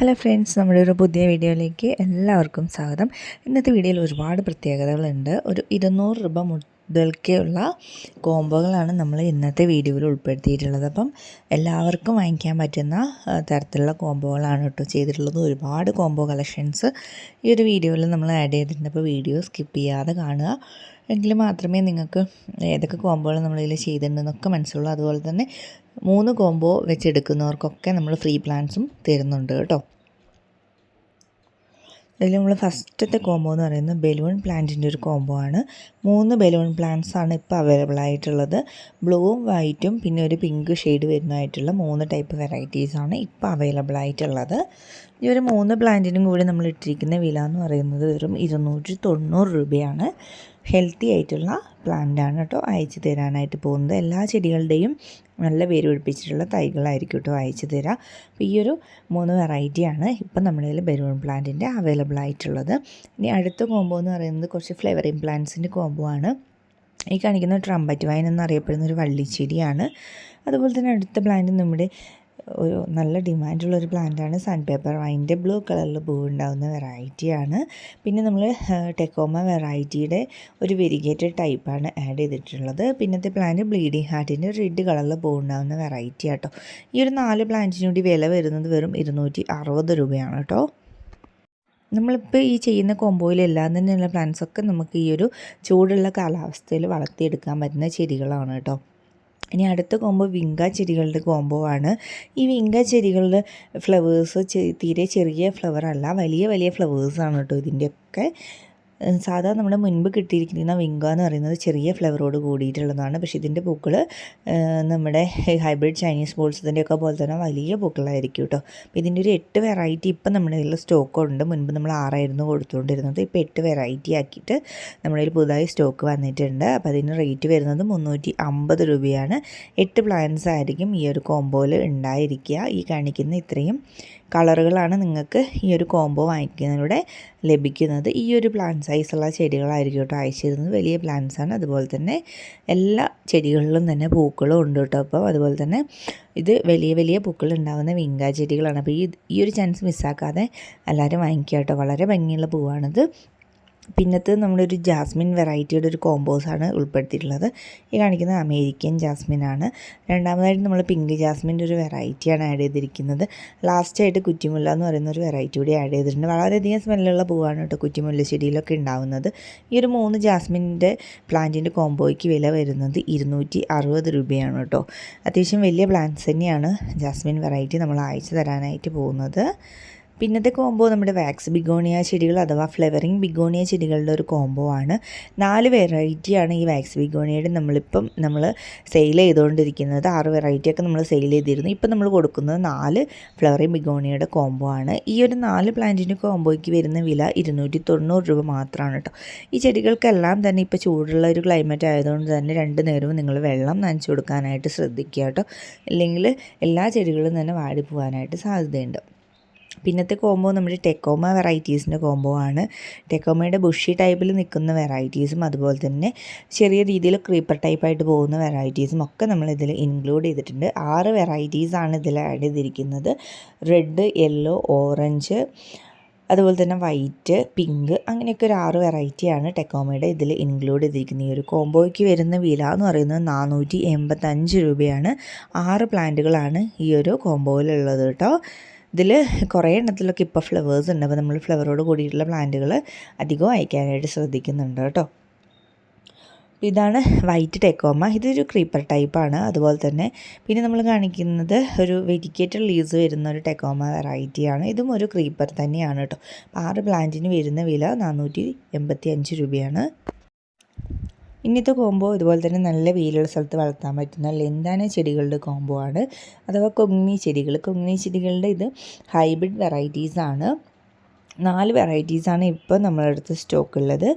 Hello friends നമ്മുടെ ഒരു പുതിയ വീഡിയോയിലേക്ക് എല്ലാവർക്കും സ്വാഗതം. ഇന്നത്തെ വീഡിയോയിൽ ഒരുപാട് പ്രത്യേകതകളുണ്ട്. ഒരു ഇരുന്നൂറ് രൂപ മുതൽക്കുള്ള കോംബോകളാണ് നമ്മൾ ഇന്നത്തെ വീഡിയോയിൽ ഉൾപ്പെടുത്തിയിട്ടുള്ളത്. അപ്പം എല്ലാവർക്കും വാങ്ങിക്കാൻ പറ്റുന്ന തരത്തിലുള്ള കോംബോകളാണ് കേട്ടോ ചെയ്തിട്ടുള്ളത്. ഒരുപാട് കോംബോ കളക്ഷൻസ് ഈ ഒരു വീഡിയോയിൽ നമ്മൾ ആഡ് ചെയ്തിട്ടുണ്ട്. അപ്പോൾ വീഡിയോ സ്കിപ്പ് ചെയ്യാതെ കാണുക. എങ്കിൽ മാത്രമേ നിങ്ങൾക്ക് ഏതൊക്കെ കോംബോകൾ നമ്മളിതിൽ ചെയ്തിട്ടുണ്ടെന്നൊക്കെ മനസ്സിലുള്ളൂ. അതുപോലെ തന്നെ മൂന്ന് കോംബോ വെച്ചെടുക്കുന്നവർക്കൊക്കെ നമ്മൾ ഫ്രീ പ്ലാൻസും തരുന്നുണ്ട് കേട്ടോ. അതിൽ നമ്മൾ ഫസ്റ്റത്തെ കോംബോ എന്ന് പറയുന്നത് ബലൂൺ പ്ലാന്റിന്റെ ഒരു കോംബോ ആണ്. മൂന്ന് ബലൂൺ പ്ലാന്റ്സ് ആണ് ഇപ്പോൾ അവൈലബിൾ ആയിട്ടുള്ളത്. ബ്ലൂവും വൈറ്റും പിന്നെ ഒരു പിങ്ക് ഷെയ്ഡ് വരുന്നതായിട്ടുള്ള മൂന്ന് ടൈപ്പ് വെറൈറ്റീസ് ആണ് ഇപ്പോൾ അവൈലബിൾ ആയിട്ടുള്ളത്. ഈ ഒരു മൂന്ന് പ്ലാന്റിനും കൂടി നമ്മൾ ഇട്ടിരിക്കുന്ന വില എന്ന് പറയുന്നത് വെറും ഇരുന്നൂറ്റി തൊണ്ണൂറ് രൂപയാണ്. ഹെൽത്തി ആയിട്ടുള്ള പ്ലാന്റ് ആണ് കേട്ടോ. അയച്ചു തരാനായിട്ട് പോകുന്നത്. എല്ലാ ചെടികളുടെയും നല്ല വേര് പിടിപ്പിച്ചിട്ടുള്ള തൈകളായിരിക്കും കേട്ടോ അയച്ചു തരാം. അപ്പോൾ ഈ ഒരു മൂന്ന് വെറൈറ്റിയാണ് ഇപ്പം നമ്മുടെ കയ്യിൽ ബലൂൺ പ്ലാന്റിന്റെ അവൈലബിൾ ആയിട്ടുള്ളത്. ഇനി അടുത്ത കോംബോ എന്ന് പറയുന്നത് കുറച്ച് ഫ്ലേവറിങ് പ്ലാന്റ്സിന്റെ കോംബോ ആണ്. ഈ കാണിക്കുന്ന ട്രംബറ്റ് വൈൻ എന്നറിയപ്പെടുന്ന ഒരു വള്ളിച്ചെടിയാണ്. അതുപോലെ തന്നെ അടുത്ത പ്ലാന്റ് നമ്മുടെ ഒരു നല്ല ഡിമാൻഡുള്ള ഒരു പ്ലാന്റാണ് സൺ പേപ്പർ വൈന്റെ ബ്ലൂ കളറിൽ പൂവ് ഉണ്ടാകുന്ന വെറൈറ്റിയാണ് പിന്നെ നമ്മൾ ടെക്കോമ വെറൈറ്റിയുടെ ഒരു വെരിഗേറ്റഡ് ടൈപ്പാണ് ആഡ് ചെയ്തിട്ടുള്ളത്. പിന്നത്തെ പ്ലാന്റ് ബ്ലീഡിങ് ഹാർട്ടിന്റെ റെഡ് കളറിൽ പൂവ് ഉണ്ടാകുന്ന വെറൈറ്റി ആട്ടോ. ഈ ഒരു നാല് പ്ലാന്റിന് കൂടി വില വരുന്നത് വെറും ഇരുന്നൂറ്റി അറുപത് രൂപയാണ് കേട്ടോ. നമ്മളിപ്പോൾ ഈ ചെയ്യുന്ന കോമ്പോയിലെല്ലാം തന്നെയുള്ള പ്ലാന്റ്സൊക്കെ നമുക്ക് ഈ ഒരു ചൂടുള്ള കാലാവസ്ഥയിൽ വളർത്തിയെടുക്കാൻ പറ്റുന്ന ചെടികളാണ് കേട്ടോ. ഇനി അടുത്ത കോമ്പോ വിങ്ക ചെടികളുടെ കോമ്പോ ആണ്. ഈ വിങ്ക ചെടികളുടെ ഫ്ലവേഴ്സ് തീരെ ചെറിയ ഫ്ലവർ അല്ല വലിയ വലിയ ഫ്ലവേഴ്സാണ് കേട്ടോ ഇതിന്റെയൊക്കെ. സാധാ നമ്മുടെ മുൻപ് കിട്ടിയിരിക്കുന്ന വിങ്ക എന്ന് പറയുന്നത് ചെറിയ ഫ്ലവറോട് കൂടിയിട്ടുള്ളതാണ്. പക്ഷേ ഇതിന്റെ പൂക്കൾ നമ്മുടെ ഹൈബ്രിഡ് ചൈനീസ് ബോൾസിന്റെ ഒക്കെ പോലെ തന്നെ വലിയ പൂക്കളായിരിക്കും കേട്ടോ. അപ്പോൾ ഇതിന്റെ ഒരു എട്ട് വെറൈറ്റി ഇപ്പം നമ്മുടെ കയ്യിൽ സ്റ്റോക്കുണ്ട്. മുൻപ് നമ്മൾ ആറായിരുന്നു കൊടുത്തുകൊണ്ടിരുന്നത്. ഇപ്പോൾ എട്ട് വെറൈറ്റി ആക്കിയിട്ട് നമ്മുടെ കയ്യിൽ പുതുതായി സ്റ്റോക്ക് വന്നിട്ടുണ്ട്. അപ്പോൾ അതിന് റേറ്റ് വരുന്നത് മുന്നൂറ്റി അമ്പത് രൂപയാണ്. എട്ട് പ്ലാന്റ്സ് ആയിരിക്കും ഈ ഒരു കോംബോയിൽ ഉണ്ടായിരിക്കുക. ഈ കാണിക്കുന്ന ഇത്രയും കളറുകളാണ് നിങ്ങൾക്ക് ഈ ഒരു കോംബോ വാങ്ങിക്കുന്നതിലൂടെ ലഭിക്കുന്നത്. ഈ ഒരു പ്ലാന്റ് സൈസുള്ള ചെടികളായിരിക്കും കേട്ടോ അയച്ചു തരുന്നത് വലിയ പ്ലാന്റ്സ് ആണ്. അതുപോലെ തന്നെ എല്ലാ ചെടികളിലും തന്നെ പൂക്കളും ഉണ്ട് കേട്ടോ. അപ്പോൾ അതുപോലെ തന്നെ ഇത് വലിയ വലിയ പൂക്കൾ ഉണ്ടാകുന്ന വിങ്കാ ചെടികളാണ്. അപ്പോൾ ഈ ഈ ഒരു ചാൻസ് മിസ്സാക്കാതെ എല്ലാവരും വാങ്ങിക്കുക കേട്ടോ. വളരെ ഭംഗിയുള്ള പൂവാണിത്. പിന്നത്തെ നമ്മളൊരു ജാസ്മിൻ വെറൈറ്റിയുടെ ഒരു കോമ്പോസാണ് ഉൾപ്പെടുത്തിയിട്ടുള്ളത്. ഈ കാണിക്കുന്നത് അമേരിക്കൻ ജാസ്മിൻ ആണ് രണ്ടാമതായിട്ട് നമ്മൾ പിങ്ക് ജാസ്മിന്റെ ഒരു വെറൈറ്റിയാണ് ആഡ് ചെയ്തിരിക്കുന്നത്. ലാസ്റ്റായിട്ട് കുറ്റിമുല്ല എന്ന് പറയുന്ന ഒരു വെറൈറ്റി കൂടി ആഡ് ചെയ്തിട്ടുണ്ട്. വളരെയധികം സ്മെല്ലുള്ള പൂവാണ് കേട്ടോ കുറ്റിമുല്ല ചെടിയിലൊക്കെ ഉണ്ടാവുന്നത്. ഈ ഒരു മൂന്ന് ജാസ്മിന്റെ പ്ലാന്റിന്റെ കോമ്പോയ്ക്ക് വില വരുന്നത് ഇരുന്നൂറ്റി അറുപത് രൂപയാണ് കേട്ടോ. അത്യാവശ്യം വലിയ പ്ലാന്റ്സ് തന്നെയാണ് ജാസ്മിൻ വെറൈറ്റി നമ്മൾ അയച്ചു തരാനായിട്ട് പോകുന്നത്. പിന്നത്തെ കോംബോ നമ്മുടെ വാക്സ് ബിഗോണിയ ചെടികൾ അഥവാ ഫ്ലവറിങ് ബിഗോണിയ ചെടികളുടെ ഒരു കോംബോ ആണ്. നാല് വെറൈറ്റിയാണ് ഈ വാക്സ് ബിഗോണിയയുടെ നമ്മളിപ്പം നമ്മൾ സെയിൽ ചെയ്തുകൊണ്ടിരിക്കുന്നത്. ആറ് വെറൈറ്റിയൊക്കെ നമ്മൾ സെയിൽ ചെയ്തിരുന്നു. ഇപ്പം നമ്മൾ കൊടുക്കുന്നത് നാല് ഫ്ലവറിങ് ബിഗോണിയയുടെ കോംബോ ആണ്. ഈ ഒരു നാല് പ്ലാന്റിന്റെ കോംബോയ്ക്ക് വരുന്ന വില ഇരുന്നൂറ്റി തൊണ്ണൂറ് രൂപ മാത്രമാണ് കേട്ടോ. ഈ ചെടികൾക്കെല്ലാം തന്നെ ഇപ്പോൾ ചൂടുള്ള ഒരു ക്ലൈമറ്റ് ആയതുകൊണ്ട് തന്നെ രണ്ട് നേരവും നിങ്ങൾ വെള്ളം നനച്ചു കൊടുക്കാനായിട്ട് ശ്രദ്ധിക്കുക കേട്ടോ. അല്ലെങ്കിൽ എല്ലാ ചെടികളും തന്നെ വാടിപ്പോവാനായിട്ട് സാധ്യതയുണ്ട്. പിന്നത്തെ കോംബോ നമ്മുടെ ടെക്കോമ വെറൈറ്റീസിന്റെ കോംബോ ആണ്. ടെക്കോമയുടെ ബുഷി ടൈപ്പിൽ നിൽക്കുന്ന വെറൈറ്റീസും അതുപോലെ തന്നെ ചെറിയ രീതിയിൽ ക്രീപ്പർ ടൈപ്പായിട്ട് പോകുന്ന വെറൈറ്റീസും ഒക്കെ നമ്മൾ ഇതിൽ ഇൻക്ലൂഡ് ചെയ്തിട്ടുണ്ട്. ആറ് വെറൈറ്റീസാണ് ഇതിൽ ആഡ് ചെയ്തിരിക്കുന്നത്. റെഡ് യെല്ലോ ഓറഞ്ച് അതുപോലെ തന്നെ വൈറ്റ് പിങ്ക് അങ്ങനെയൊക്കെ ഒരു ആറ് വെറൈറ്റിയാണ് ടെക്കോമയുടെ ഇതിൽ ഇൻക്ലൂഡ് ചെയ്തിരിക്കുന്നത്. ഈ ഒരു കോംബോയ്ക്ക് വരുന്ന വില എന്ന് പറയുന്നത് നാനൂറ്റി എൺപത്തഞ്ച് രൂപയാണ്. ആറ് പ്ലാന്റുകളാണ് ഈ ഒരു കോംബോയിലുള്ളത് കേട്ടോ. ഇതിൽ കുറേ എണ്ണത്തിലൊക്കെ ഇപ്പോൾ ഫ്ലവേഴ്സ് ഉണ്ട്. അപ്പോൾ നമ്മൾ ഫ്ലവറോട് കൂടിയിട്ടുള്ള പ്ലാന്റുകൾ അധികം അയക്കാനായിട്ട് ശ്രദ്ധിക്കുന്നുണ്ട് കേട്ടോ. ഇതാണ് വൈറ്റ് ടെക്കോമ ഇതൊരു ക്രീപ്പർ ടൈപ്പാണ് അതുപോലെ തന്നെ പിന്നെ നമ്മൾ കാണിക്കുന്നത് ഒരു വെരിക്കേറ്റഡ് ലീവ്സ് വരുന്ന ഒരു ടെക്കോമ വെറൈറ്റിയാണ് ഇതും ഒരു ക്രീപ്പർ തന്നെയാണ് കേട്ടോ. ആറ് പ്ലാന്റിന് വരുന്ന വില നാനൂറ്റി എൺപത്തി അഞ്ച് രൂപയാണ്. ഇന്നത്തെ കോംബോ ഇതുപോലെ തന്നെ നല്ല വെയിലുള്ള സ്ഥലത്ത് വളർത്താൻ പറ്റുന്ന ലെന്താന ചെടികളുടെ കോംബോ ആണ്. അഥവാ കൊങ്ങി ചെടികൾ. കൊങ്ങി ചെടികളുടെ ഇത് ഹൈബ്രിഡ് വെറൈറ്റീസ് ആണ്. നാല് വെറൈറ്റീസാണ് ഇപ്പോൾ നമ്മളെ അടുത്ത് സ്റ്റോക്ക് ഉള്ളത്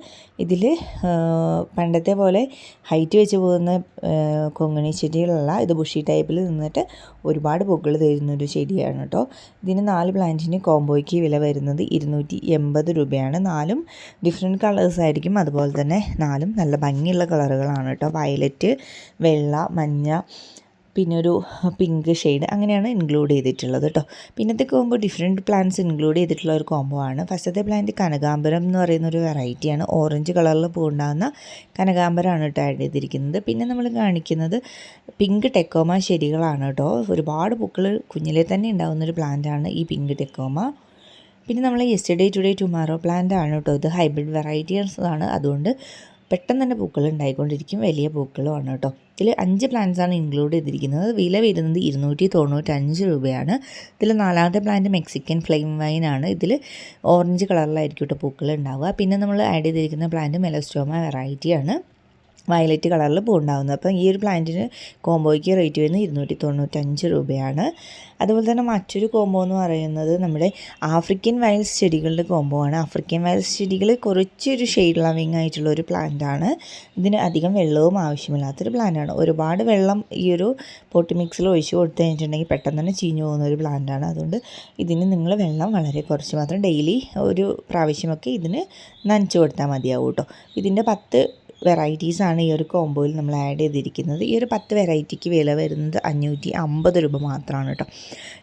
ഇതിൽ പണ്ടത്തെ പോലെ ഹൈറ്റ് വെച്ച് പോകുന്ന കൊങ്ങണി ചെടികളല്ല. ഇത് ബുഷി ടൈപ്പിൽ നിന്നിട്ട് ഒരുപാട് പൂക്കൾ തരുന്നൊരു ചെടിയാണ് കേട്ടോ ഇതിന് നാല് പ്ലാന്റിന് കോംബോയ്ക്ക് വില വരുന്നത് ഇരുന്നൂറ്റി എൺപത് രൂപയാണ്. നാലും ഡിഫറെന്റ് കളേഴ്സ് ആയിരിക്കും. അതുപോലെ തന്നെ നാലും നല്ല ഭംഗിയുള്ള കളറുകളാണ് കേട്ടോ വയലറ്റ് വെള്ള മഞ്ഞ പിന്നെ ഒരു പിങ്ക് ഷെയ്ഡ് അങ്ങനെയാണ് ഇൻക്ലൂഡ് ചെയ്തിട്ടുള്ളത് കേട്ടോ. പിന്നത്തെ കോമ്പോ ഡിഫറെന്റ് പ്ലാന്റ്സ് ഇൻക്ലൂഡ് ചെയ്തിട്ടുള്ള ഒരു കോമ്പോ ആണ്. ഫസ്റ്റത്തെ പ്ലാന്റ് കനകാംബരം എന്ന് പറയുന്ന ഒരു വെറൈറ്റിയാണ് ഓറഞ്ച് കളറിൽ പൂണ്ടാകുന്ന കനകാംബരമാണ് കേട്ടോ ആഡ് ചെയ്തിരിക്കുന്നത്. പിന്നെ നമ്മൾ കാണിക്കുന്നത് പിങ്ക് ടെക്കോമ ശരികളാണ് കേട്ടോ. ഒരുപാട് പൂക്കൾ കുഞ്ഞിലെ തന്നെ ഉണ്ടാകുന്ന ഒരു പ്ലാന്റാണ് ഈ പിങ്ക് ടെക്കോമ പിന്നെ നമ്മൾ യെസ്റ്റർഡേ ടുഡേ ടുമാറോ പ്ലാന്റ് ആണ് കേട്ടോ. ഇത് ഹൈബ്രിഡ് വെറൈറ്റീസ് ആണ്. അതുകൊണ്ട് പെട്ടെന്ന് തന്നെ പൂക്കൾ ഉണ്ടായിക്കൊണ്ടിരിക്കും. വലിയ പൂക്കളുമാണ് കേട്ടോ. ഇതിൽ അഞ്ച് പ്ലാന്റ്സ് ആണ് ഇൻക്ലൂഡ് ചെയ്തിരിക്കുന്നത്. വില വരുന്നത് ഇരുന്നൂറ്റി തൊണ്ണൂറ്റഞ്ച് രൂപയാണ്. ഇതിൽ നാലാമത്തെ പ്ലാന്റ് മെക്സിക്കൻ ഫ്ലെയിം വൈൻ ആണ്. ഇതിൽ ഓറഞ്ച് കളറിലായിരിക്കും കേട്ടോ പൂക്കൾ ഉണ്ടാവുക. പിന്നെ നമ്മൾ ആഡ് ചെയ്തിരിക്കുന്ന പ്ലാന്റ് മെലസ്റ്റോമ വെറൈറ്റിയാണ് വയലറ്റ് കളറിൽ പൂണ്ടാവുന്നത് അപ്പം ഈ ഒരു പ്ലാന്റിന് കോംബോയ്ക്ക് റേറ്റ് വരുന്നത് ഇരുന്നൂറ്റി തൊണ്ണൂറ്റഞ്ച് രൂപയാണ്. അതുപോലെ തന്നെ മറ്റൊരു കോമ്പോ എന്ന് പറയുന്നത് നമ്മുടെ ആഫ്രിക്കൻ വയൽസ് ചെടികളുടെ കോമ്പോ ആണ്. ആഫ്രിക്കൻ വയൽസ് ചെടികൾ കുറച്ചൊരു ഷെയ്ഡ് ലവിങ് ആയിട്ടുള്ള ഒരു പ്ലാന്റ് ആണ്. ഇതിന് അധികം വെള്ളവും ആവശ്യമില്ലാത്തൊരു പ്ലാന്റ് ആണ്. ഒരുപാട് വെള്ളം ഈ ഒരു പോട്ടി മിക്സിൽ ഒഴിച്ച് കൊടുത്തു കഴിഞ്ഞിട്ടുണ്ടെങ്കിൽ പെട്ടെന്ന് തന്നെ ചീഞ്ഞു പോകുന്ന ഒരു പ്ലാന്റ് ആണ്. അതുകൊണ്ട് ഇതിന് നിങ്ങൾ വെള്ളം വളരെ കുറച്ച് മാത്രം ഡെയിലി ഒരു പ്രാവശ്യമൊക്കെ ഇതിന് നനച്ചു കൊടുത്താൽ മതിയാവും കേട്ടോ. ഇതിന്റെ പത്ത് വെറൈറ്റീസാണ് ഈ ഒരു കോംബോയിൽ നമ്മൾ ആഡ് ചെയ്തിരിക്കുന്നത്. ഈ ഒരു പത്ത് വെറൈറ്റിക്ക് വില വരുന്നത് അഞ്ഞൂറ്റി അമ്പത് രൂപ മാത്രമാണ് കേട്ടോ.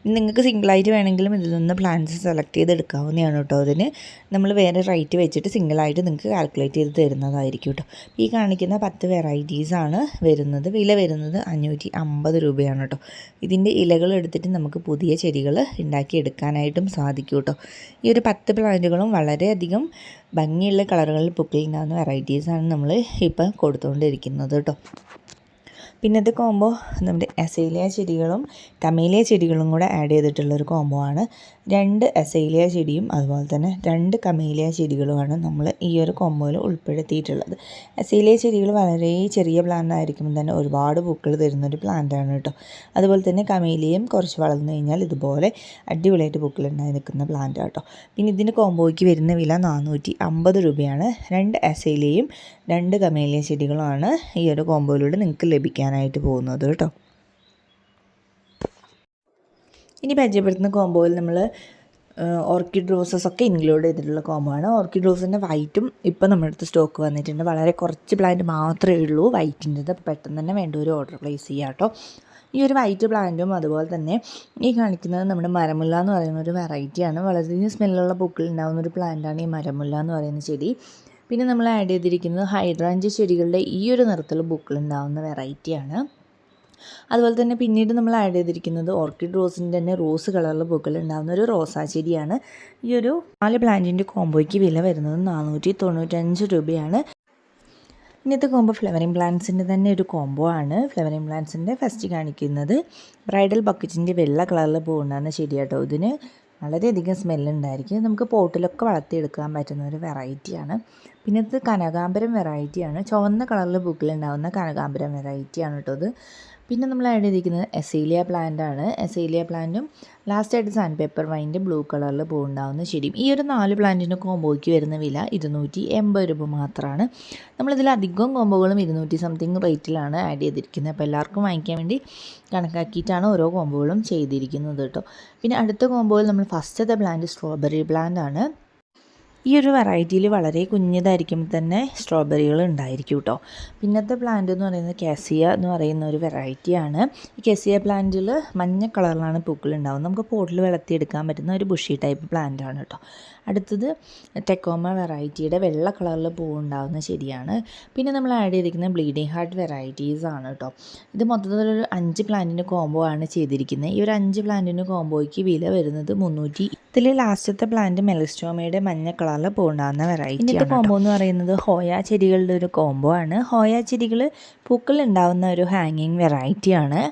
നിങ്ങൾക്ക് സിംഗിളായിട്ട് വേണമെങ്കിലും ഇതിൽ നിന്ന് പ്ലാന്റ്സ് സെലക്ട് ചെയ്തെടുക്കാവുന്നതാണ് കേട്ടോ. അതിന് നമ്മൾ വേറെ റേറ്റ് വെച്ചിട്ട് സിംഗിളായിട്ട് നിങ്ങൾക്ക് കാൽക്കുലേറ്റ് ചെയ്ത് തരുന്നതായിരിക്കും കേട്ടോ. ഈ കാണിക്കുന്ന പത്ത് വെറൈറ്റീസാണ് വരുന്നത്. വില വരുന്നത് അഞ്ഞൂറ്റി അമ്പത് രൂപയാണ് കേട്ടോ. ഇതിന്റെ ഇലകൾ എടുത്തിട്ട് നമുക്ക് പുതിയ ചെടികൾ ഉണ്ടാക്കി എടുക്കാനായിട്ടും സാധിക്കും കേട്ടോ. ഈ ഒരു പത്ത് പ്ലാന്റുകളും വളരെയധികം ഭംഗിയുള്ള കളറുകളിൽ പൂക്കളുണ്ടാകുന്ന വെറൈറ്റീസാണ് നമ്മൾ ഇപ്പം കൊടുത്തുകൊണ്ടിരിക്കുന്നത് കേട്ടോ. പിന്നത്തെ കോംബോ നമ്മുടെ എസൈലിയ ചെടികളും കമേലിയ ചെടികളും കൂടെ ആഡ് ചെയ്തിട്ടുള്ളൊരു കോംബോ ആണ്. രണ്ട് അസൈലിയ ചെടിയും അതുപോലെ തന്നെ രണ്ട് കമേലിയ ചെടികളുമാണ് നമ്മൾ ഈ ഒരു കൊമ്പോയിൽ ഉൾപ്പെടുത്തിയിട്ടുള്ളത്. അസൈലിയ ചെടികൾ വളരെ ചെറിയ പ്ലാന്റ് ആയിരിക്കുമ്പോൾ തന്നെ ഒരുപാട് പൂക്കൾ തരുന്നൊരു പ്ലാന്റാണ് കേട്ടോ. അതുപോലെ തന്നെ കമേലിയും കുറച്ച് വളർന്നു കഴിഞ്ഞാൽ ഇതുപോലെ അടിപൊളിയായിട്ട് പൂക്കൾ ഉണ്ടായി നിൽക്കുന്ന പ്ലാന്റ് കേട്ടോ. പിന്നെ ഇതിന് കോമ്പോയ്ക്ക് വരുന്ന വില നാനൂറ്റി അമ്പത് രൂപയാണ്. രണ്ട് അസൈലിയയും രണ്ട് കമേലിയ ചെടികളുമാണ് ഈ ഒരു കോമ്പോയിലൂടെ നിങ്ങൾക്ക് ലഭിക്കാനായിട്ട് പോകുന്നത് കേട്ടോ. ഇനി പരിചയപ്പെടുത്തുന്ന കോംബോയിൽ നമ്മൾ ഓർക്കിഡ് റോസസ് ഒക്കെ ഇൻക്ലൂഡ് ചെയ്തിട്ടുള്ള കോംബോ ആണ്. ഓർക്കിഡ് റോസിന്റെ വൈറ്റും ഇപ്പം നമ്മുടെ അടുത്ത് സ്റ്റോക്ക് വന്നിട്ടുണ്ട്. വളരെ കുറച്ച് പ്ലാന്റ് മാത്രമേ ഉള്ളൂ വൈറ്റിന്റെത് പെട്ടെന്ന് തന്നെ വേണ്ട ഒരു ഓർഡർ പ്ലേസ് ചെയ്യാം കേട്ടോ. ഈ ഒരു വൈറ്റ് പ്ലാന്റും അതുപോലെ തന്നെ ഈ കാണിക്കുന്നത് നമ്മുടെ മരമുല്ല എന്ന് പറയുന്ന ഒരു വെറൈറ്റിയാണ് വളരെയധികം സ്മെല്ലുള്ള പൂക്കൾ ഉണ്ടാകുന്ന ഒരു പ്ലാന്റാണ് ഈ മരമുല്ല എന്ന് പറയുന്ന ചെടി. പിന്നെ നമ്മൾ ആഡ് ചെയ്തിരിക്കുന്നത് ഹൈഡ്രാഞ്ച് ചെടികളുടെ ഈ ഒരു നിറത്തിലുള്ള പൂക്കൾ ഉണ്ടാകുന്ന വെറൈറ്റിയാണ് അതുപോലെ തന്നെ പിന്നീട് നമ്മൾ ആഡ് ചെയ്തിരിക്കുന്നത് ഓർക്കിഡ് റോസിന്റെ തന്നെ റോസ് കളറിൽ പൂക്കൾ ഉണ്ടാകുന്ന ഒരു റോസാ ചെടിയാണ്. ഈ ഒരു നാല് പ്ലാന്റിന്റെ കോംബോയ്ക്ക് വില വരുന്നത് നാനൂറ്റി തൊണ്ണൂറ്റഞ്ച് രൂപയാണ്. ഇന്നത്തെ കോംബോ ഫ്ലവറിംഗ് പ്ലാന്റ്സിന്റെ തന്നെ ഒരു കോംബോ ആണ്. ഫ്ലവറിംഗ് പ്ലാന്റ്സിന്റെ ഫസ്റ്റ് കാണിക്കുന്നത് ബ്രൈഡൽ ബക്കറ്റിന്റെ വെള്ള കളറിൽ പൂവുണ്ടാകുന്ന ചെടിയാട്ടോ ഇതിന്. വളരെയധികം സ്മെല്ലുണ്ടായിരിക്കും നമുക്ക് പോട്ടിലൊക്കെ വളർത്തിയെടുക്കാൻ പറ്റുന്ന ഒരു വെറൈറ്റിയാണ് പിന്നെ ഇത് കനകാംബരം വെറൈറ്റിയാണ് ചുവന്ന കളറിൽ ബുക്കിലുണ്ടാകുന്ന കനകാംബരം വെറൈറ്റിയാണ് കേട്ടോ ഇത്. പിന്നെ നമ്മൾ ആഡ് ചെയ്തിരിക്കുന്നത് എസേലിയ പ്ലാന്റ് ആണ്. എസേലിയ പ്ലാന്റും ലാസ്റ്റ് ലാസ്റ്റായിട്ട് സാൻഡ് പേപ്പർ വൈന്റെ ബ്ലൂ കളറിൽ പോകുന്നുണ്ടാവുന്ന ചെടിയും. ഈ ഒരു നാല് പ്ലാന്റിന്റെ കോംബോയ്ക്ക് വരുന്ന വില ഇരുന്നൂറ്റി എൺപത് രൂപ മാത്രമാണ്. നമ്മളിതിൽ അധികം കോമ്പോകളും ഇരുന്നൂറ്റി സംതിങ് റേറ്റിലാണ് ആഡ് ചെയ്തിരിക്കുന്നത്. അപ്പോൾ എല്ലാവർക്കും വാങ്ങിക്കാൻ വേണ്ടി കണക്കാക്കിയിട്ടാണ് ഓരോ കോമ്പോകളും ചെയ്തിരിക്കുന്നത് കേട്ടോ. പിന്നെ അടുത്ത കോംബോയിൽ നമ്മൾ ഫസ്റ്റത്തെ പ്ലാന്റ് സ്ട്രോബെറി പ്ലാന്റ് ആണ്. ഈ ഒരു വെറൈറ്റിയിൽ വളരെ കുഞ്ഞതായിരിക്കും തന്നെ സ്ട്രോബെറികൾ ഉണ്ടായിരിക്കും കേട്ടോ പിന്നത്തെ പ്ലാന്റ് എന്ന് പറയുന്നത് കാസിയ എന്ന് പറയുന്ന ഒരു വെറൈറ്റിയാണ് ഈ കാസിയ പ്ലാന്റിൽ മഞ്ഞ കളറിലാണ് പൂക്കൾ ഉണ്ടാവുന്നത്. നമുക്ക് പോട്ടിൽ വളർത്തിയെടുക്കാൻ പറ്റുന്ന ഒരു ബുഷി ടൈപ്പ് പ്ലാന്റ് ആണ് കേട്ടോ അടുത്തത് ടെക്കോമ വെറൈറ്റിയുടെ വെള്ള കളറിൽ പൂവുണ്ടാകുന്നത് ചെടിയാണ്. പിന്നെ നമ്മൾ ആഡ് ചെയ്തിരിക്കുന്നത് ബ്ലീഡിങ് ഹാർട്ട് വെറൈറ്റീസ് ആണ് കേട്ടോ ഇത് മൊത്തത്തിൽ ഒരു അഞ്ച് പ്ലാന്റിന് കോംബോ ആണ് ചെയ്തിരിക്കുന്നത്. ഈ ഒരു അഞ്ച് പ്ലാന്റിന് കോംബോയ്ക്ക് വില വരുന്നത് മുന്നൂറ്റി ഇതിൽ ലാസ്റ്റത്തെ പ്ലാന്റ് മെലിസ്റ്റോമയുടെ മഞ്ഞ കളറിൽ പൂണ്ടാകുന്ന വെറൈറ്റി ഇതിന്റെ കോംബോ എന്ന് പറയുന്നത് ഹോയ ചെടികളുടെ ഒരു കോംബോ ആണ്. ഹോയ ചെടികൾ പൂക്കൾ ഉണ്ടാകുന്ന ഒരു ഹാങ്ങിങ് വെറൈറ്റിയാണ്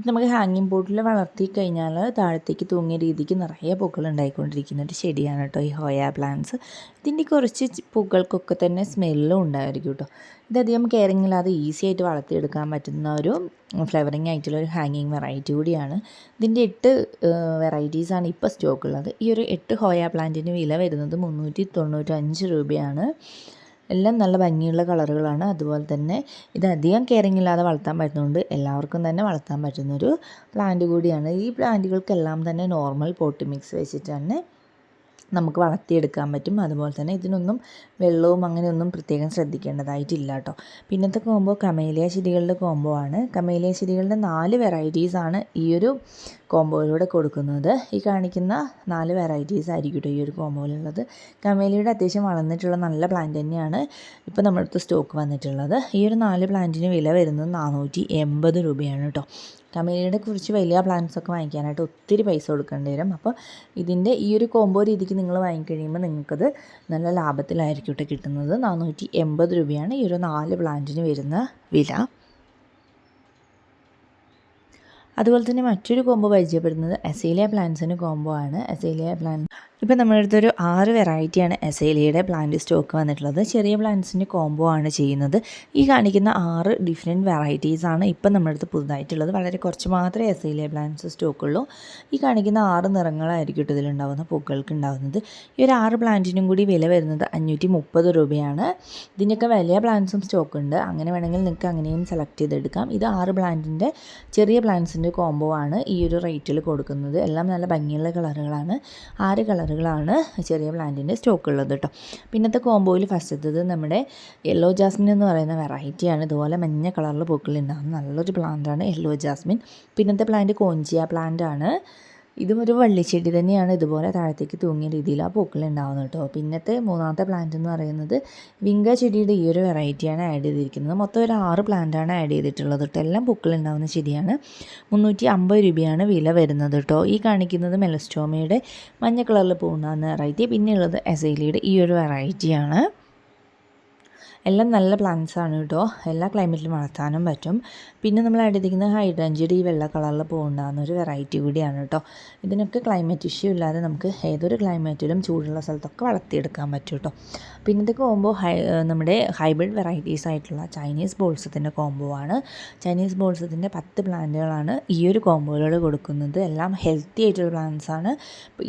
ഇത് നമുക്ക് ഹാങ്ങിങ് ബോട്ടിൽ വളർത്തി കഴിഞ്ഞാൽ താഴത്തേക്ക് തൂങ്ങിയ രീതിക്ക് നിറയെ പൂക്കൾ ഉണ്ടായിക്കൊണ്ടിരിക്കുന്ന ഒരു ചെടിയാണ് കേട്ടോ ഈ ഹോയ പ്ലാന്റ്സ് ഇതിന്റെ കുറച്ച് പൂക്കൾക്കൊക്കെ തന്നെ സ്മെല്ലും ഉണ്ടായിരിക്കും കേട്ടോ. ഇതധികം കെയറിങ് ഇല്ലാതെ ഈസി ആയിട്ട് വളർത്തിയെടുക്കാൻ പറ്റുന്ന ഒരു ഫ്ലവറിങ് ആയിട്ടുള്ള ഒരു ഹാങ്ങിങ് വെറൈറ്റി കൂടിയാണ്. ഇതിന്റെ എട്ട് വെറൈറ്റീസാണ് ഇപ്പോൾ സ്റ്റോക്ക് ഉള്ളത്. ഈ ഒരു എട്ട് ഹോയ പ്ലാന്റിന് വില വരുന്നത് മുന്നൂറ്റി തൊണ്ണൂറ്റഞ്ച് രൂപയാണ്. എല്ലാം നല്ല ഭംഗിയുള്ള കളറുകളാണ്. അതുപോലെ തന്നെ ഇത് അധികം കെയറിങ് ഇല്ലാതെ വളർത്താൻ പറ്റുന്നതുകൊണ്ട് എല്ലാവർക്കും തന്നെ വളർത്താൻ പറ്റുന്നൊരു പ്ലാന്റ് കൂടിയാണ്. ഈ പ്ലാന്റുകൾക്കെല്ലാം തന്നെ നോർമൽ പോട്ട് മിക്സ് വെച്ചിട്ട് തന്നെ നമുക്ക് വളർത്തിയെടുക്കാൻ പറ്റും. അതുപോലെ തന്നെ ഇതിനൊന്നും വെള്ളവും അങ്ങനെയൊന്നും പ്രത്യേകം ശ്രദ്ധിക്കേണ്ടതായിട്ടില്ല കേട്ടോ. പിന്നത്തെ കോമ്പോ കമേലിയ ചെടികളുടെ കോമ്പോ ആണ്. കമേലിയ ചെടികളുടെ നാല് വെറൈറ്റീസാണ് ഈ ഒരു കോംബോയിലൂടെ കൊടുക്കുന്നത്. ഈ കാണിക്കുന്ന നാല് വെറൈറ്റീസ് ആയിരിക്കും ഈ ഒരു കോംബോയിലുള്ളത്. കമേലിയുടെ അത്യാവശ്യം വളർന്നിട്ടുള്ള നല്ല പ്ലാന്റ് തന്നെയാണ് ഇപ്പോൾ നമ്മളടുത്ത് സ്റ്റോക്ക് വന്നിട്ടുള്ളത്. ഈ ഒരു നാല് പ്ലാന്റിന് വില വരുന്നത് നാനൂറ്റി എൺപത് രൂപയാണ് കേട്ടോ കമേലിയുടെ കുറിച്ച് വലിയ പ്ലാന്റ്സ് ഒക്കെ വാങ്ങിക്കാനായിട്ട് ഒത്തിരി പൈസ കൊടുക്കേണ്ടി വരും. അപ്പോൾ ഇതിന്റെ ഈ ഒരു കോംബോ രീതിക്ക് നിങ്ങൾ വാങ്ങിക്കഴിയുമ്പോൾ നിങ്ങൾക്കത് നല്ല ലാഭത്തിലായിരിക്കും കേട്ടോ കിട്ടുന്നത്. നാനൂറ്റി എൺപത് രൂപയാണ് ഈ ഒരു നാല് പ്ലാന്റിന് വരുന്ന വില. അതുപോലെ തന്നെ മറ്റൊരു കോംബോ പരിചയപ്പെടുന്നത് അസേലിയ പ്ലാന്റ്സിന് കോംബോ ആണ്. അസേലിയ പ്ലാന്റ് ഇപ്പം നമ്മുടെ അടുത്തൊരു ആറ് വെറൈറ്റിയാണ് എസേലിയയുടെ പ്ലാന്റ് സ്റ്റോക്ക് വന്നിട്ടുള്ളത്. ചെറിയ പ്ലാന്റ്സിന്റെ കോംബോ ആണ് ചെയ്യുന്നത്. ഈ കാണിക്കുന്ന ആറ് ഡിഫറെന്റ് വെറൈറ്റീസ് ആണ് ഇപ്പം നമ്മുടെ അടുത്ത് പുതുതായിട്ടുള്ളത്. വളരെ കുറച്ച് മാത്രമേ എസേലിയ പ്ലാന്റ്സ് സ്റ്റോക്കുള്ളൂ ഈ കാണിക്കുന്ന ആറ് നിറങ്ങളായിരിക്കും ഇതിലുണ്ടാകുന്ന പൂക്കൾക്ക് ഉണ്ടാകുന്നത് ഈ ഒരു ആറ് പ്ലാന്റിനും കൂടി വില വരുന്നത് അഞ്ഞൂറ്റി മുപ്പത് രൂപയാണ്. ഇതിന്റെയൊക്കെ വലിയ പ്ലാന്റ്സും സ്റ്റോക്ക് ഉണ്ട്. അങ്ങനെ വേണമെങ്കിൽ നിങ്ങൾക്ക് അങ്ങനെയും സെലക്ട് ചെയ്തെടുക്കാം. ഇത് ആറ് പ്ലാന്റിന്റെ ചെറിയ പ്ലാന്റ്സിന്റെ കോംബോ ആണ് ഈ ഒരു റേറ്റിൽ കൊടുക്കുന്നത്. എല്ലാം നല്ല ഭംഗിയുള്ള കളറുകളാണ് ആറ് കളർ കളറുകളാണ് ചെറിയ പ്ലാന്റിന്റെ സ്റ്റോക്ക് ഉള്ളത് കേട്ടോ. പിന്നത്തെ കോമ്പോയിൽ ഫസ്റ്റത്തത് നമ്മുടെ യെല്ലോ ജാസ്മിൻ എന്ന് പറയുന്ന വെറൈറ്റിയാണ്. ഇതുപോലെ മഞ്ഞ കളറിൽ പൂക്കളുണ്ടാകുന്ന നല്ലൊരു പ്ലാന്റാണ് യെല്ലോ ജാസ്മിൻ. പിന്നത്തെ പ്ലാന്റ് കോഞ്ചിയ പ്ലാന്റ് ആണ് ഇതും ഒരു വള്ളിച്ചെടി തന്നെയാണ്. ഇതുപോലെ താഴത്തേക്ക് തൂങ്ങിയ രീതിയിൽ ആ പൂക്കൾ ഉണ്ടാവുന്നത് കേട്ടോ. പിന്നത്തെ മൂന്നാമത്തെ പ്ലാന്റ് എന്ന് പറയുന്നത് വിങ്ക ചെടിയുടെ ഈ ഒരു വെറൈറ്റിയാണ് ആഡ് ചെയ്തിരിക്കുന്നത്. മൊത്തം ഒരു ആറ് പ്ലാന്റാണ് ആഡ് ചെയ്തിട്ടുള്ളത് കേട്ടോ. എല്ലാം പൂക്കൾ ഉണ്ടാവുന്ന ചെടിയാണ്. മുന്നൂറ്റി അമ്പത് രൂപയാണ് വില വരുന്നത് കേട്ടോ. ഈ കാണിക്കുന്നത് മെലസ്റ്റോമയുടെ മഞ്ഞ കളറിൽ പോകുന്ന വെറൈറ്റി പിന്നെയുള്ളത് എസൈലിയുടെ ഈ ഒരു വെറൈറ്റിയാണ് എല്ലാം നല്ല പ്ലാന്റ്സ് ആണ് കേട്ടോ എല്ലാ ക്ലൈമറ്റിലും വളർത്താനും പറ്റും. പിന്നെ നമ്മൾ അടുത്തിരിക്കുന്ന ഹൈഡ്രഞ്ചിയുടെ ഈ വെള്ള കളറിൽ പോകുന്നൊരു വെറൈറ്റി കൂടിയാണ് കേട്ടോ ഇതിനൊക്കെ ക്ലൈമറ്റ് ഇഷ്യൂ ഇല്ലാതെ നമുക്ക് ഏതൊരു ക്ലൈമറ്റിലും ചൂടുള്ള സ്ഥലത്തൊക്കെ വളർത്തിയെടുക്കാൻ പറ്റും കേട്ടോ പിന്നെ ഇത് കോംബോ ഹൈ നമ്മുടെ ഹൈബ്രിഡ് വെറൈറ്റീസ് ആയിട്ടുള്ള ചൈനീസ് ബോൾസത്തിന്റെ കോംബോ ആണ്. ചൈനീസ് ബോൾസത്തിന്റെ പത്ത് പ്ലാന്റുകളാണ് ഈ ഒരു കോംബോയിലൂടെ കൊടുക്കുന്നത്. എല്ലാം ഹെൽത്തി ആയിട്ടുള്ള പ്ലാന്റ്സ് ആണ്.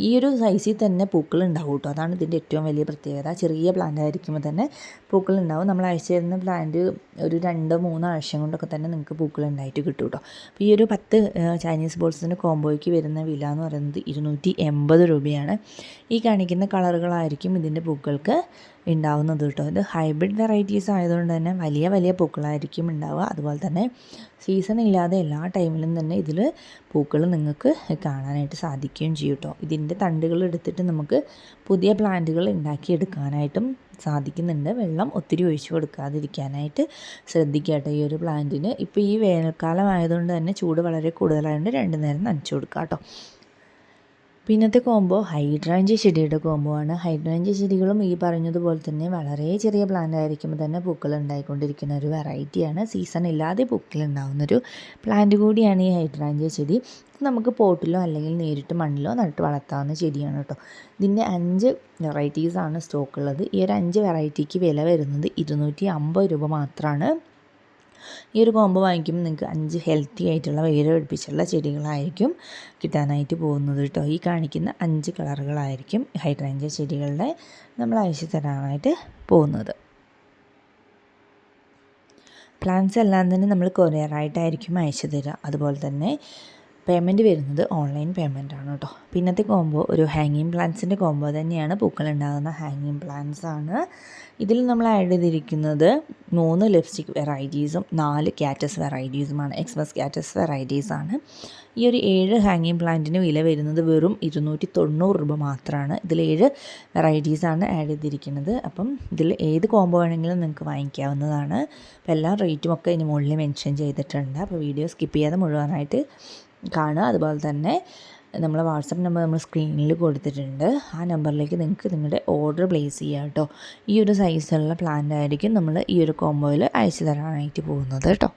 ഈ ഒരു സൈസിൽ തന്നെ പൂക്കൾ ഉണ്ടാവും കേട്ടോ അതാണ് ഇതിന്റെ ഏറ്റവും വലിയ പ്രത്യേകത. ചെറിയ പ്ലാന്റ് ആയിരിക്കുമ്പോൾ തന്നെ പൂക്കൾ ഉണ്ടാവും. ഉണ്ടാവും. നമ്മൾ അഴിച്ചിരുന്ന പ്ലാന്റ് ഒരു രണ്ട് മൂന്ന് ആഴ്ച കൊണ്ടൊക്കെ തന്നെ നിങ്ങൾക്ക് പൂക്കൾ ഉണ്ടായിട്ട് കിട്ടും കേട്ടോ അപ്പോൾ ഈ ഒരു പത്ത് ചൈനീസ് ബോൾസിന്റെ കോംബോയ്ക്ക് വരുന്ന വില എന്ന് പറയുന്നത് ഇരുന്നൂറ്റി എൺപത് രൂപയാണ്. ഈ കാണിക്കുന്ന കളറുകളായിരിക്കും ഇതിന്റെ പൂക്കൾക്ക് ഉണ്ടാവുന്നത് കേട്ടോ. ഇത് ഹൈബ്രിഡ് വെറൈറ്റീസ് ആയതുകൊണ്ട് തന്നെ വലിയ വലിയ പൂക്കളായിരിക്കും ഉണ്ടാവുക. അതുപോലെ തന്നെ സീസൺ ഇല്ലാതെ എല്ലാ ടൈമിലും തന്നെ ഇതിൽ പൂക്കൾ നിങ്ങൾക്ക് കാണാനായിട്ട് സാധിക്കുകയും ചെയ്യും കേട്ടോ. ഇതിന്റെ തണ്ടുകൾ എടുത്തിട്ട് നമുക്ക് പുതിയ പ്ലാന്റുകൾ ഉണ്ടാക്കിയെടുക്കാനായിട്ടും സാധിക്കുന്നുണ്ട്. വെള്ളം ഒത്തിരി ഒഴിച്ചു കൊടുക്കാതിരിക്കാനായിട്ട് ശ്രദ്ധിക്കട്ടെ ഈ ഒരു പ്ലാന്റിന് ഇപ്പോൾ ഈ വേനൽക്കാലം ആയതുകൊണ്ട് തന്നെ ചൂട് വളരെ കൂടുതലായതുകൊണ്ട് രണ്ട് നേരം നനച്ചു കൊടുക്കാം കേട്ടോ. പിന്നത്തെ കോംബോ ഹൈഡ്രാഞ്ചി ചെടിയുടെ കോംബോ ആണ്. ഹൈഡ്രാഞ്ചി ചെടികളും ഈ പറഞ്ഞതുപോലെ തന്നെ വളരെ ചെറിയ പ്ലാന്റ് ആയിരിക്കുമ്പോൾ തന്നെ പൂക്കൾ ഉണ്ടായിക്കൊണ്ടിരിക്കുന്ന ഒരു വെറൈറ്റിയാണ് സീസൺ ഇല്ലാതെ പൂക്കൾ ഉണ്ടാകുന്നൊരു പ്ലാന്റ് കൂടിയാണ് ഈ ഹൈഡ്രാഞ്ചി ചെടി. നമുക്ക് പോട്ടിലോ അല്ലെങ്കിൽ നേരിട്ട് മണ്ണിലോ നട്ട് വളർത്താവുന്ന ചെടിയാണ് കേട്ടോ. ഇതിന്റെ അഞ്ച് വെറൈറ്റീസാണ് സ്റ്റോക്ക് ഉള്ളത്. ഈ ഒരു അഞ്ച് വെറൈറ്റിക്ക് വില വരുന്നത് ഇരുന്നൂറ്റി അമ്പത് രൂപ മാത്രമാണ് ഈ ഒരു കോംബോ വാങ്ങിക്കുമ്പോൾ നിങ്ങൾക്ക് അഞ്ച് ഹെൽത്തി ആയിട്ടുള്ള വേര് പിടിപ്പിച്ചുള്ള ചെടികളായിരിക്കും കിട്ടാനായിട്ട് പോകുന്നത് കേട്ടോ. ഈ കാണിക്കുന്ന അഞ്ച് കളറുകളായിരിക്കും ഹൈഡ്രാഞ്ച ചെടികളുടെ നമ്മൾ അയച്ചു തരാനായിട്ട് പോകുന്നത്. പ്ലാന്റ്സ് എല്ലാം തന്നെ നമ്മൾ കൊറിയറായിട്ടായിരിക്കും അയച്ചു തരിക അതുപോലെ തന്നെ പേയ്മെന്റ് വരുന്നത് ഓൺലൈൻ പേയ്മെന്റ് ആണ് കേട്ടോ പിന്നത്തെ കോംബോ ഒരു ഹാങ്ങിങ് പ്ലാന്റ്സിന്റെ കോംബോ തന്നെയാണ് പൂക്കൾ ഉണ്ടാകുന്ന ഹാങ്ങിങ് പ്ലാന്റ്സ് ആണ്. ഇതിൽ നമ്മൾ ആഡ് ചെയ്തിരിക്കുന്നത് മൂന്ന് ലിപ്സ്റ്റിക് വെറൈറ്റീസും നാല് ക്യാറ്റസ് വെറൈറ്റീസുമാണ് എക്സ്പ്രസ് ക്യാറ്റസ് ആണ്. ഈ ഒരു ഏഴ് ഹാങ്ങിങ് പ്ലാന്റിന് വില വരുന്നത് വെറും ഇരുന്നൂറ്റി തൊണ്ണൂറ് രൂപ മാത്രമാണ് ഇതിൽ ഏഴ് വെറൈറ്റീസാണ് ആഡ് ചെയ്തിരിക്കുന്നത്. അപ്പം ഇതിൽ ഏത് കോംബോ വേണമെങ്കിലും നിങ്ങൾക്ക് വാങ്ങിക്കാവുന്നതാണ്. അപ്പോൾ എല്ലാ റേറ്റും ഒക്കെ ഇതിന് മുകളിൽ മെൻഷൻ ചെയ്തിട്ടുണ്ട്. അപ്പോൾ വീഡിയോ സ്കിപ്പ് ചെയ്യാതെ മുഴുവനായിട്ട് കാണുക. അതുപോലെ തന്നെ നമ്മളെ വാട്സപ്പ് നമ്പർ നമ്മൾ സ്ക്രീനിൽ കൊടുത്തിട്ടുണ്ട്. ആ നമ്പറിലേക്ക് നിങ്ങൾക്ക് നിങ്ങളുടെ ഓർഡർ പ്ലേസ് ചെയ്യാം കേട്ടോ. ഈ ഒരു സൈസുള്ള പ്ലാന്റ് ആയിരിക്കും നമ്മൾ ഈ ഒരു കോംബോയിൽ അയച്ചു തരാനായിട്ട് പോകുന്നത് കേട്ടോ.